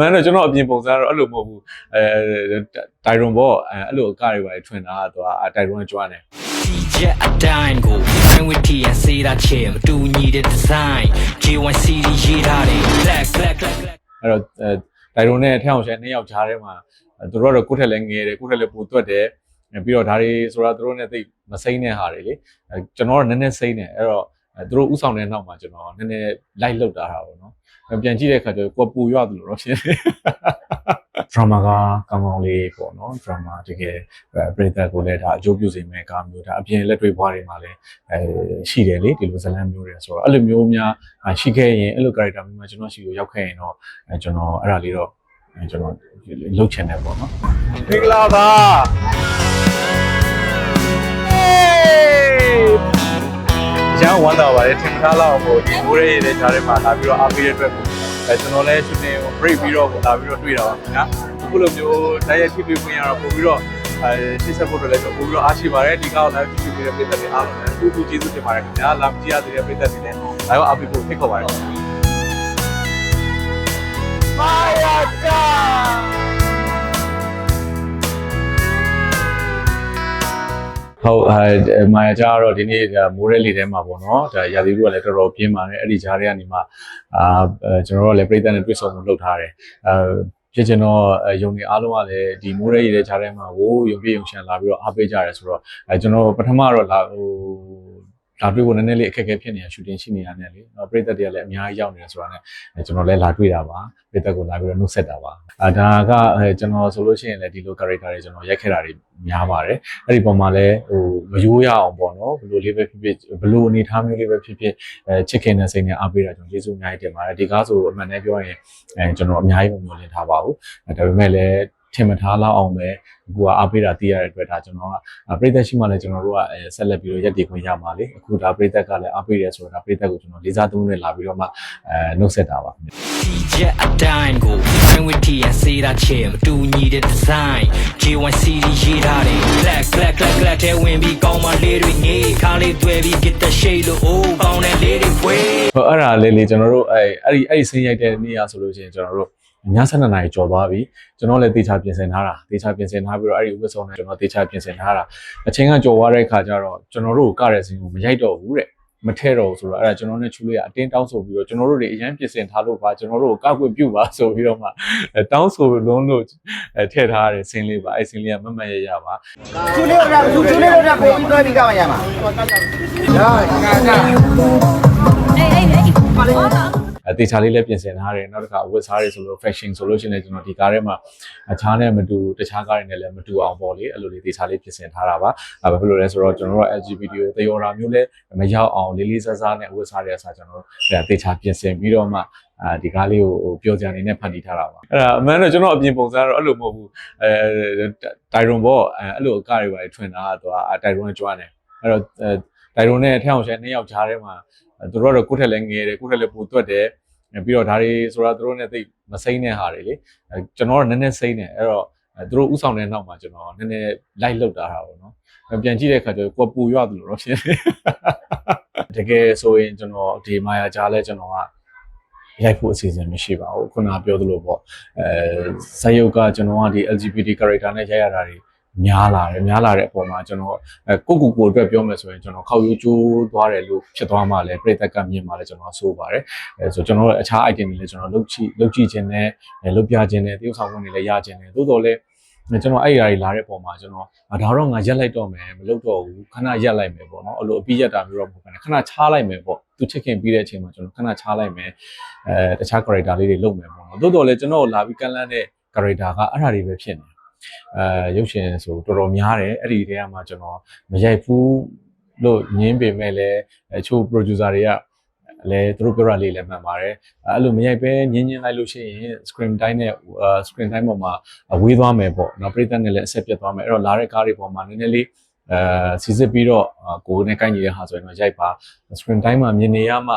မန်တော့ကျွန်တော်အပြင်ပုံစံကတော့အဲ့လိုမဟုတ်ဘူးအဲတိုင်ရွန်ပေါ့အဲအဲ့လိုအကတွေပါထွင်တာကတော့တိုင်ရွန်ကကြွားတယ် DJ အတိုင်းကို Fine with T and say that ချေမတူညီတဲ့ design J1 CD ရေးထားတယ် Black Black Black Black အဲ့တော့အဲတိုင်ရွန်နဲ့ထက်အောင်ရှယ်နှစ်ယောက်ကြားထဲမှာအဲသူတို့ကတော့ကိုယ့်ထက်လည်းငယ်တယ်ကိုယ့်ထက်လည်းပိုသွက်တယ်အဲပြီးတော့ဒါတွေဆိုတာသူတို့နဲ့သိပ်မစိမ့်တဲ့ဟာတွေလေအဲကျွန်တော်ကနည်းနည်းစိမ့်တယ်အဲ့တော့အဲသူတို့ဥဆောင်တဲ့နောက်မှာကျွန်တော်နည်းနည်းလိုက်လောက်တာတာပေါ့နော်အဲ ပြန်ကြည့်တဲ့အခါကျတော့ကိုယ်ပူရွသလိုတော့ဖြစ်တယ် drama ကကောင်းကောင်းလေးပေါ့နော် drama တကယ်အဲပရိသတ်ကိုလည်းဒါအကျိုးပြုစေမယ့်ကားမျိုးဒါအပြင်လက်တွေ့ဘွားတွေမှာလည်းအဲရှိတယ်လေဒီလိုဇာတ်လမ်းမျိုးတွေဆိုတော့အဲ့လိုမျိုးများအဲရှိခဲ့ရင်အဲ့လို character မျိုးမှာကျွန်တော်ရှိကိုရောက်ခဲ့ရင်တော့အဲကျွန်တော်အဲ့ဒါလေးတော့အဲကျွန်တော်လုတ်ချင်တယ်ပေါ့နော်မင်္ဂလာပါ ကျောင်းဝမ်းသာပါတယ်ထင်မထားလောက်ဟိုဒီမိုးရဲရတဲ့ကြားထဲမှာလာပြီးတော့အားပေးတဲ့အတွက်အဲကျွန်တော်လည်းရှင်နေကို break ပြီးတော့လာပြီးတော့တွေ့တာပါခင်ဗျာအခုလိုမျိုးတိုက်ရိုက်ထိတွေ့ခွင့်ရတော့ပို့ပြီးတော့အဲရှင်းဆက်ဖို့လည်းကျွန်တော်ပို့ပြီးတော့အားရှိပါတယ်ဒီကောက်လည်းကြည့်ပြီးတဲ့ပြည်သက်တွေအားလုံးလည်းအထူးထူးကျေးဇူးတင်ပါတယ်ခင်ဗျာလာမကြည့်ရသေးတဲ့ပြည်သက်တွေလည်းလာရောက်အားပေးဖို့ဖိတ်ခေါ်ပါတယ်မာယာတာ ဟုတ်အဲမာယာကြတော့ဒီနေ့မိုးရဲလေထဲမှာပေါ့နော်ဒါရာသီဥတုကလည်းတော်တော်ပြင်းပါတယ်အဲ့ဒီကြားထဲကနေမှအာကျွန်တော်တို့လည်းပြည်သက်နဲ့တွေ့ဆုံမှုလုပ်ထားတယ်အဲဖြစ်ချင်တော့ယုံနေအားလုံးကလည်းဒီမိုးရဲရတဲ့ကြားထဲမှာကိုယုံပြည့်ယုံချမ်းလာပြီးတော့အားပေးကြရတယ်ဆိုတော့အဲကျွန်တော်ပထမတော့လာဟို လာတွေ့ဖို့နည်းနည်းလေးအခက်အခဲဖြစ်နေတာရှူတင်ရှိနေတာနဲ့လေနော်ပြည်သက်တွေကလည်းအများကြီးရောက်နေတယ်ဆိုတာနဲ့အဲကျွန်တော်လည်းလာတွေ့တာပါပြည်သက်ကိုလာပြီးတော့နှုတ်ဆက်တာပါအာဒါကအဲကျွန်တော်ဆိုလို့ရှိရင်လည်းဒီလို character တွေကျွန်တော်ရိုက်ခဲ့တာတွေများပါတယ်အဲ့ဒီပုံမှာလည်းဟိုမယိုးရအောင်ပေါ့နော်ဘယ်လိုလေးပဲဖြစ်ဖြစ်ဘယ်လိုအနေထားမျိုးလေးပဲဖြစ်ဖြစ်အဲချစ်ခင်တဲ့စိတ်နဲ့အားပေးတာကျွန်တော်ကျေးဇူးအများကြီးတင်ပါတယ်ဒီကားဆိုအမှန်တည်းပြောရင်အဲကျွန်တော်အများကြီးမမျှော်လင့်ထားပါဘူးအဲဒါပေမဲ့လည်း ထင်မထားလောက်အောင်ပဲအခုကအားပေးတာသိရတဲ့အတွက်ဒါကျွန်တော်ကပြည်သက်ရှိမှလည်းကျွန်တော်တို့ကအဲဆက်လက်ပြီးတော့ရက်တည်ခွင့်ရမှာလေအခုဒါပြည်သက်ကလည်းအားပေးတယ်ဆိုတော့ဒါပြည်သက်ကိုကျွန်တော်လေးစားသုံးနဲ့လာပြီးတော့မှအဲနှုတ်ဆက်တာပါခင်ဗျ DJ အတိုင်းကို Fine with T and say that ချေမတူညီတဲ့ design J1 CD ရေးထားတယ် Black Black Black Black တဲ့ဝင်ပြီးကောင်းမလေးတွေငေးခါလေးတွေ့ပြီး get the shade လို့ oh ကောင်းတဲ့လေးတွေဖွေးဟိုအဲ့ဒါလေးလေးကျွန်တော်တို့အဲအဲ့ဒီအဲ့ဒီဆင်းရိုက်တဲ့နေ့ရဆိုလို့ရှိရင်ကျွန်တော်တို့ ည7နာရီကြော်သွားပြီကျွန်တော်လည်းတေချာပြင်ဆင်ထားတာတေချာပြင်ဆင်ထားပြီးတော့အဲ့ဒီဝစ်ဆောင်နဲ့ကျွန်တော်တေချာပြင်ဆင်ထားတာအချိန်ကကြော်သွားတဲ့ခါကျတော့ကျွန်တော်တို့ကရတဲ့စင်းကိုမရိုက်တော့ဘူးတဲ့မထဲတော့ဘူးဆိုတော့အဲ့ဒါကျွန်တော်နဲ့ချူလေးကအတင်းတောင်းဆိုပြီးတော့ကျွန်တော်တို့တွေအရန်ပြင်ဆင်ထားလို့ပါကျွန်တော်တို့ကိုကောက်ွက်ပြုတ်ပါဆိုပြီးတော့မှအဲတောင်းဆိုလုံးလို့အဲထည့်ထားရတဲ့စင်းလေးပါအဲ့စင်းလေးကမမတ်ရရပါ chú လေးတို့ကသူ chú လေးတို့ကပို့ပြီးတော့ပြီးကောက်ရမှာဟာကာကာအ သေးချာလေးလည်းပြင်ဆင်ထားတယ်နောက်တစ်ခါအဝတ်စားတွေဆိုလို့ fashion ဆိုလို့ရှိရင်လည်းကျွန်တော်ဒီကားထဲမှာအခြားနဲ့မတူတခြားကားတွေနဲ့လည်းမတူအောင်ပေါ့လေအဲ့လိုလေးသေချာလေးပြင်ဆင်ထားတာပါအဲဘာဖြစ်လို့လဲဆိုတော့ကျွန်တော်တို့ LGBT ကိုသရော်တာမျိုးလည်းမရောက်အောင်လေးလေးစားစားနဲ့အဝတ်စားတွေအစားကျွန်တော်တို့သေချာပြင်ဆင်ပြီးတော့မှအာဒီကားလေးကိုပြောကြအနေနဲ့ဖန်တီးထားတာပါအဲ့ဒါအမှန်တော့ကျွန်တော်အပြင်ပုံစံကတော့အဲ့လိုမဟုတ်ဘူးအဲတိုင်ရွန်ပေါ့အဲအဲ့လိုအကားတွေပါထွင်တာကတော့တိုင်ရွန်ကကြွားတယ်အဲ့တော့တိုင်ရွန်နဲ့ထက်အောင်ရှယ်နှစ်ယောက်ကြားထဲမှာ သူတို့ကတော့ကိုယ့်ထက်လည်းငယ်တယ်ကိုယ့်ထက်လည်းပိုသွက်တယ်ပြီးတော့ဒါတွေဆိုတာသူတို့နဲ့သိမစိမ့်တဲ့ဟာတွေလေအဲကျွန်တော်ကနည်းနည်းစိမ့်တယ်အဲ့တော့အဲသူတို့ဥဆောင်တဲ့နောက်မှာကျွန်တော်နည်းနည်းလိုက်လောက်တာတာပေါ့နော်အဲပြန်ကြည့်တဲ့အခါကျတော့ကိုယ်ပူရွသလိုတော့ဖြစ်တယ်တကယ်ဆိုရင်ကျွန်တော်ဒီမာယာကြားလဲကျွန်တော်ကရိုက်ဖို့အစီအစဉ်မရှိပါဘူးခုနပြောသလိုပေါ့အဲဇာတ်ရုပ်ကကျွန်တော်ကဒီ LGBT character နဲ့ရိုက်ရတာတွေ များလာတယ်များလာတဲ့အပေါ်မှာကျွန်တော်အဲကိုကိုကိုအတွက်ပြောမယ်ဆိုရင်ကျွန်တော်ခောက်ရိုးကျိုးသွားတယ်လို့ဖြစ်သွားမှလည်းပြိသက်ကမြင်မှလည်းကျွန်တော်ဆိုပါတယ်အဲဆိုကျွန်တော်တို့အခြား item တွေလည်းကျွန်တော်လုတ်ကြည့်လုတ်ကြည့်ခြင်းနဲ့လုတ်ပြခြင်းနဲ့တရုပ်ဆောင်ဝင်တွေလည်းရခြင်းနဲ့သို့တော်လည်းကျွန်တော်အဲ့ဒီအရာတွေလာတဲ့ပုံမှာကျွန်တော်ဒါတော့ငါရက်လိုက်တော့မယ်မလုပ်တော့ဘူးခဏရက်လိုက်မယ်ပေါ့နော်အဲ့လိုအပြီးရက်တာမျိုးတော့မဟုတ်ဘူးခဏချားလိုက်မယ်ပေါ့သူချစ်ခင်ပြီးတဲ့အချိန်မှာကျွန်တော်ခဏချားလိုက်မယ်အဲတခြား character လေးတွေလုပ်မယ်ပေါ့နော်သို့တော်လည်းကျွန်တော်လာပြီးကန်လန်းတဲ့ character ကအဲ့ဒါတွေပဲဖြစ်နေ အဲရုပ်ရှင်ဆိုတော်တော်များတယ်အဲ့ဒီတဲကမှကျွန်တော်မရိုက်ဘူးလို့ညင်းပေမဲ့လည်းအချို့ producer တွေကလည်းသူတို့ပြောတာလေးလည်းမှန်ပါတယ်အဲ့လိုမရိုက်ပဲညင်းညင်းလိုက်လို့ရှိရင် screen time နဲ့ screen time ပေါ်မှာဝေးသွားမယ်ပေါ့နော်ပရိသတ်နဲ့လည်းအဆက်ပြတ်သွားမယ်အဲ့တော့လာတဲ့ကားတွေပေါ်မှာနည်းနည်းလေးအဲစီစစ်ပြီးတော့ကိုယ်နဲ့ကိုင်းနေတဲ့ဟာဆိုရင်တော့ရိုက်ပါ screen time မှာမြင်နေရမှ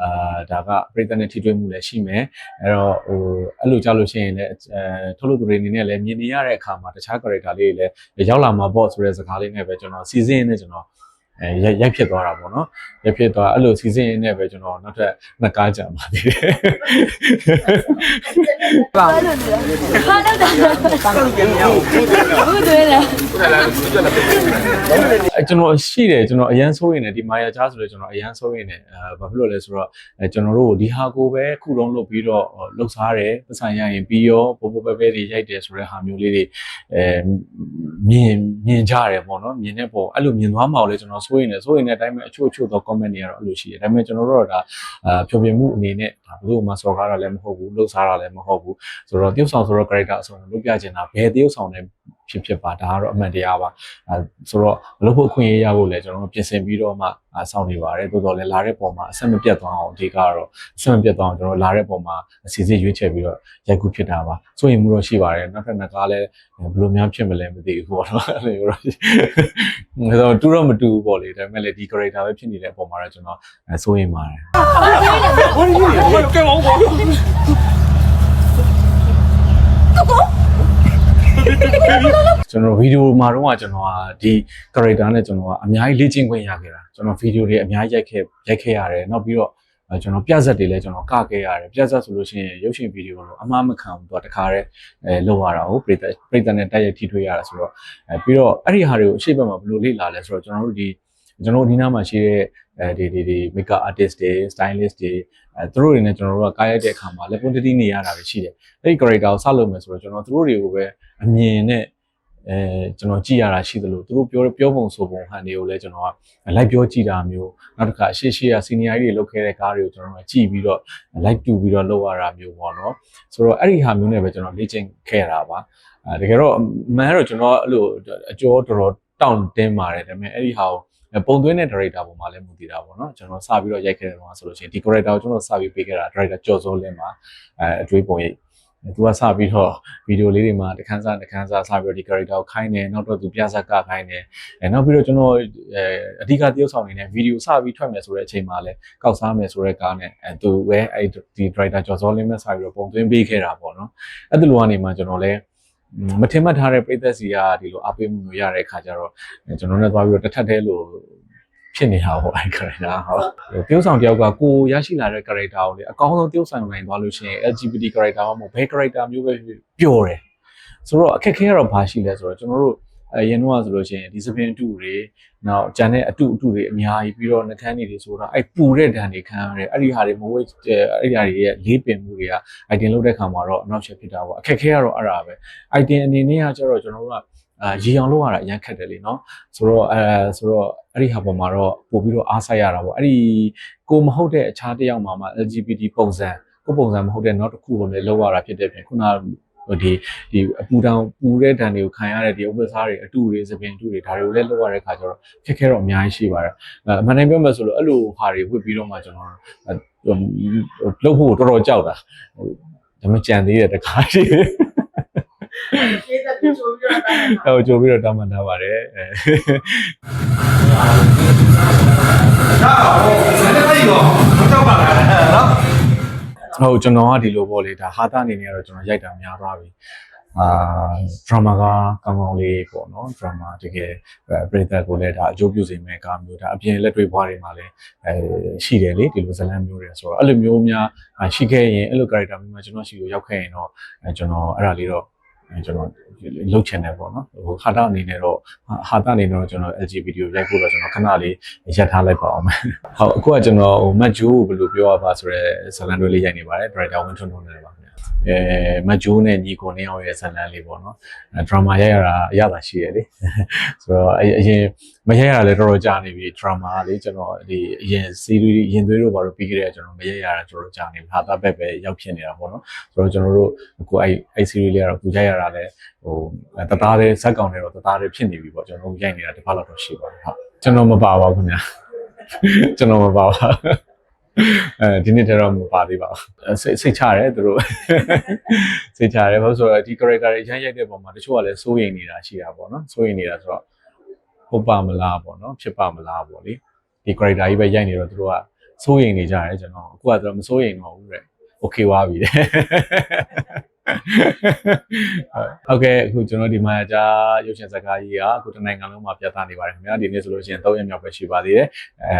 အာဒါကပရိသတ်နဲ့ထိတွေ့မှုလည်းရှိမယ်အဲ့တော့ဟိုအဲ့လိုကြားလို့ရှိရင်လည်းအဲထုတ်လို့သူတွေအနေနဲ့လည်းမြင်နေရတဲ့အခါမှာတခြား character လေးတွေလည်းရောက်လာမှာပေါ့ဆိုတဲ့စကားလေးနဲ့ပဲကျွန်တော်စီစဉ်နေကျွန်တော် အဲရိုက်ရိုက်ဖြစ်သွားတာပေါ့နော်ရိုက်ဖြစ်သွားအဲ့လိုစီစဉ်ရင်းနဲ့ပဲကျွန်တော်နောက်ထပ်နှစ်ကားကြံပါသေးတယ်ဟာတော့တာဘူးတွေလဲအဲကျွန်တော်ရှိတယ်ကျွန်တော်အရန်ဆိုးရင်လည်းဒီမာယာချားဆိုလည်းကျွန်တော်အရန်ဆိုးရင်လည်းအဲဘာဖြစ်လို့လဲဆိုတော့အဲကျွန်တော်တို့ဒီဟာကိုပဲခုလုံးလုပ်ပြီးတော့လှုပ်ရှားတယ်ပတ်ဆိုင်ရရင်ပြီးရောပိုပိုပဲပဲတွေရိုက်တယ်ဆိုတဲ့ဟာမျိုးလေးတွေအဲမြင်မြင်ကြရတယ်ပေါ့နော်မြင်တဲ့ပုံအဲ့လိုမြင်သွားမှလည်းကျွန်တော်ဆိုးရင်လည်းဆိုးရင်တဲ့အတိုင်းပဲအချို့အချို့သော comment တွေကတော့အဲ့လိုရှိတယ်ဒါပေမဲ့ကျွန်တော်တို့ကဒါအာဖြောပြမှုအနေနဲ့ဒါဘယ်လိုမှစော်ကားတာလည်းမဟုတ်ဘူးလှုပ်ရှားတာလည်းမဟုတ်ဘူးဆိုတော့တယောက်ဆောင်ဆိုတော့ character အဆုံးလုပ်ပြချင်တာဘယ်တယောက်ဆောင်လဲ ဖြစ်ဖြစ်ပါဒါကတော့အမှန်တရားပါအဲဆိုတော့မလုပ်ဖို့အခွင့်အရေးရဖို့လည်းကျွန်တော်တို့ပြင်ဆင်ပြီးတော့မှအာစောင့်နေပါတယ်တိုးတော်လည်းလာတဲ့ပုံမှာအဆက်မပြတ်သွားအောင်အဓိကတော့အဆက်မပြတ်သွားအောင်ကျွန်တော်လာတဲ့ပုံမှာအစီအစဉ်ရွေးချယ်ပြီးတော့ရိုက်ကူးဖြစ်တာပါဆိုရင်မှုတော့ရှိပါတယ်နောက်ထပ်နှစ်ကားလည်းဘယ်လိုများဖြစ်မလဲမသိဘူးပေါ့နော်အဲ့လိုတော့ဆိုတော့တူတော့မတူဘူးပေါ့လေဒါပေမဲ့လည်းဒီ character ပဲဖြစ်နေတဲ့ပုံမှာတော့ကျွန်တော်အဲစိုးရင်ပါတယ်ကျွ န်တော်ဗီဒီယိုမှာတော့ကျွန်တော်ကဒီ character နဲ့ကျွန်တော်ကအများကြီးလေ့ကျင့်ခွင့်ရခဲ့တာကျွန်တော်ဗီဒီယိုတွေအများကြီးရိုက်ခဲ့ရိုက်ခဲ့ရတယ်နောက်ပြီးတော့အဲကျွန်တော်ပြဇက်တွေလည်းကျွန်တော်ကခဲ့ရတယ်ပြဇက်ဆိုလို့ရှိရင်ရုပ်ရှင်ဗီဒီယိုတော့အမှားမခံဘူးတော့တခါတည်းအဲလုပ်ရတာဟုတ်ပရိသတ်ပရိသတ်နဲ့တိုက်ရိုက်ထိတွေ့ရတာဆိုတော့အဲပြီးတော့အဲ့ဒီဟာတွေကိုအရှိတ်ဘက်မှာဘယ်လိုလေ့လာလဲဆိုတော့ကျွန်တော်တို့ဒီကျွန်တော်တို့ဒီနားမှာရှိတဲ့အဲဒီဒီဒီ makeup artist တွေ stylist တွေအဲသူတို့တွေနဲ့ကျွန်တော်တို့ကကားရိုက်တဲ့အခါမှာ level တတိနေရတာပဲရှိတယ်အဲ့ဒီ character ကိုစလုပ်မယ်ဆိုတော့ကျွန်တော်သူတို့တွေကိုပဲအမြင်နဲ့ အဲကျွန်တော်ကြည့်ရတာရှိသလိုသူတို့ပြောပြောပုံဆိုပုံဟန်တွေကိုလည်းကျွန်တော်ကလိုက်ပြောကြည့်တာမျိုးနောက်တစ်ခါရှေ့ရှေ့က senior ကြီးတွေလုပ်ခဲ့တဲ့ကားတွေကိုကျွန်တော်ကကြည့်ပြီးတော့ like တူပြီးတော့လုပ်ရတာမျိုးပေါ့နော်ဆိုတော့အဲ့ဒီဟာမျိုးနဲ့ပဲကျွန်တော်လေ့ကျင့်ခဲ့တာပါအဲတကယ်တော့အမှန်တော့ကျွန်တော်အဲ့လိုအကျော်တော်တော်တောင့်တင်းပါတယ်ဒါပေမဲ့အဲ့ဒီဟာကိုပုံသွင်းတဲ့ director ပုံမှာလည်းမူတည်တာပေါ့နော်ကျွန်တော်စပြီးတော့ရိုက်ခဲ့တယ်တော့ဆိုလို့ရှိရင်ဒီ character ကိုကျွန်တော်စပြီးပေးခဲ့တာ director ကျော်စိုးလင်းပါအဲအတွေးပုံရိပ် သူကစပြီးတော့ဗီဒီယိုလေးတွေမှာတခန်းစားတခန်းစားစပြီးတော့ဒီ character ကိုခိုင်းတယ်နောက်တော့သူပြဇက်ကခိုင်းတယ်အဲနောက်ပြီးတော့ကျွန်တော်အဲအဓိကတရုပ်ဆောင်နေနဲ့ဗီဒီယိုစပြီးထွက်မယ်ဆိုတဲ့အချိန်မှာလည်းကောက်စားမယ်ဆိုတဲ့ကားနဲ့အဲသူပဲအဲဒီ director ကျော်စောလင်းမဲ့စပြီးတော့ပုံသွင်းပေးခဲ့တာပေါ့နော်အဲ့ဒီလိုကနေမှကျွန်တော်လည်းမထင်မှတ်ထားတဲ့ပြည်သက်စီကဒီလိုအပေးမှုမျိုးရတဲ့အခါကျတော့ကျွန်တော်နဲ့သွားပြီးတော့တစ်ထပ်တည်းလို့ ဖြစ်နေတာပေါ့အဲ character ဟုတ်တရုပ်ဆောင်တယောက်ကကိုရရှိလာတဲ့ character ကိုလေအကောင်းဆုံးတရုပ်ဆောင်နိုင်သွားလို့ရှိရင် LGBT character မှမဟုတ်ဘယ် character မျိုးပဲပျော်တယ်ဆိုတော့အခက်ခဲကတော့ဘာရှိလဲဆိုတော့ကျွန်တော်တို့အရင်တော့ဆိုလို့ရှိရင်ဒီစပင်အတူတွေနောက်ဂျန်တဲ့အတူအတူတွေအများကြီးပြီးတော့နှကန်းတွေဆိုတာအဲ့ပူတဲ့ဒဏ်တွေခံရတယ်အဲ့ဒီဟာတွေမဝိတ်အဲ့ဒီဟာတွေရဲ့လေးပင်မှုတွေက item လုပ်တဲ့ခါမှာတော့အနောက်ချက်ဖြစ်တာပေါ့အခက်ခဲကတော့အဲ့ဒါပဲ item အနေနဲ့ကကျတော့ကျွန်တော်တို့က အာရေအောင်လုပ်ရတာအရင်ခက်တယ်လေနော်ဆိုတော့အဲဆိုတော့အဲ့ဒီဟာပေါ်မှာတော့ပို့ပြီးတော့အားဆိုင်ရတာပေါ့အဲ့ဒီကိုမဟုတ်တဲ့အခြားတစ်ယောက်မှာမှ LGBT ပုံစံကိုပုံစံမဟုတ်တဲ့နောက်တစ်ခုကိုလည်းလုပ်ရတာဖြစ်တဲ့ပြင်ခုနဟိုဒီဒီအပူတောင်ပူတဲ့ဒဏ်တွေကိုခံရတဲ့ဒီဥပ္ပစာတွေအတူတွေသပင်အတူတွေဒါတွေကိုလည်းလုပ်ရတဲ့ခါကျတော့ခက်ခဲတော့အများကြီးရှိပါတယ်အမှန်တမ်းပြောမယ်ဆိုလို့အဲ့လိုဟာတွေဝစ်ပြီးတော့မှကျွန်တော်လှုပ်ဖို့တော်တော်ကြောက်တာဟိုဒါမှကြံသေးတယ်တခါရှိတယ်ကျေးဇူးပြုပြီးတော့တာ ဟိုကြိုပြီးတော့တောင်းပန်ထားပါတယ်အဲဒါဟိုစနေလိုက်ရောမတော့ပါလားနော်ဟုတ်ကျွန်တော်ကဒီလိုပေါ့လေဒါဟာတာအနေနဲ့ကတော့ကျွန်တော်ရိုက်တာများသွားပြီအာ drama ကကောင်းကောင်းလေးပေါ့နော် drama တကယ်ပြိသက်ကိုလည်းဒါအကျိုးပြုစေမယ့်ကားမျိုးဒါအပြင်လက်တွေ့ဘွားတွေမှာလည်းအဲရှိတယ်လေဒီလိုဇာတ်လမ်းမျိုးတွေဆိုတော့အဲ့လိုမျိုးများရှိခဲ့ရင်အဲ့လို character မျိုးမှကျွန်တော်ရှိကိုရောက်ခဲ့ရင်တော့အဲကျွန်တော်အဲ့ဒါလေးတော့အဲ ကျွန်တော်လုတ်ချင်တယ်ပေါ့နော်ဟိုဟာတာအနေနဲ့တော့ဟာတာအနေနဲ့တော့ကျွန်တော် LGBT ကိုရိုက်ဖို့တော့ကျွန်တော်ခဏလေးရက်ထားလိုက်ပါအောင်မယ်ဟုတ်အခုကကျွန်တော်ဟိုမတ်ဂျိုးကိုဘယ်လိုပြောရပါဆိုရဲဇာတ်လမ်းတွေလေးရိုက်နေပါတယ် director ဝင်းထွန်းထွန်းနဲ့ပါခင်ဗျာ အဲမတ်ဂျိုးနဲ့ညီကိုနေအောင်ရဲ့ဇာတ်လမ်းလေးပေါ့နော်အဲ drama ရိုက်ရတာအရသာရှိရလေဆိုတော့အအရင်မရိုက်ရတာလည်းတော်တော်ကြာနေပြီ drama လေးကျွန်တော်ဒီအရင် series အရင်သွေးတို့ဘာလို့ပြီးခဲ့တဲ့ကျွန်တော်မရိုက်ရတာတော်တော်ကြာနေပြီဟာတာဘက်ပဲရောက်ဖြစ်နေတာပေါ့နော်ဆိုတော့ကျွန်တော်တို့အခုအဲ့အဲ့ series လေးကတော့အခုရိုက်ရတာလည်းဟိုတသားလေးဇက်ကောင်တွေတော့တသားလေးဖြစ်နေပြီပေါ့ကျွန်တော်တို့ရိုက်နေတာတစ်ပတ်လောက်တော့ရှိပါပြီဟုတ်ကျွန်တော်မပါပါဘူးခင်ဗျာကျွန်တော်မပါပါ အဲဒီနေ့တည်းတော့မပါသေးပါဘူးစိတ်စိတ်ချရတယ်သူတို့စိတ်ချရတယ်ဘာလို့ဆိုတော့ဒီ character တွေရမ်းရိုက်တဲ့ပုံမှာတချို့ကလည်းစိုးရိမ်နေတာရှိတာပေါ့နော်စိုးရိမ်နေတာဆိုတော့ဟုတ်ပါမလားပေါ့နော်ဖြစ်ပါမလားပေါ့လေဒီ character ကြီးပဲရိုက်နေတော့သူတို့ကစိုးရိမ်နေကြတယ်ကျွန်တော်အခုကတော့မစိုးရိမ်တော့ဘူးတဲ့ okay ဝါပြီတဲ့ ဟုတ်ကဲ့အခုကျွန်တော်ဒီမှာကြာရုပ်ရှင်ဇာတ်ကားကြီးကအခုတနိုင်ငံလုံးမှာပြသနေပါတယ်ခင်ဗျာဒီနေ့ဆိုလို့ရှိရင်၃ရက်မြောက်ပဲရှိပါသေးတယ်အဲ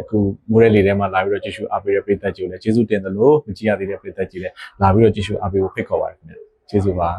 အခုမိုးရဲလေထဲမှာလာပြီးတော့ကြည့်ရှုအားပေးတဲ့ပရိသတ်ကြီးကိုလည်းကျေးဇူးတင်တယ်လို့မကြည့်ရသေးတဲ့ပရိသတ်ကြီးလည်းလာပြီးတော့ကြည့်ရှုအားပေးဖို့ဖိတ်ခေါ်ပါတယ်ခင်ဗျာကျေးဇူးပါ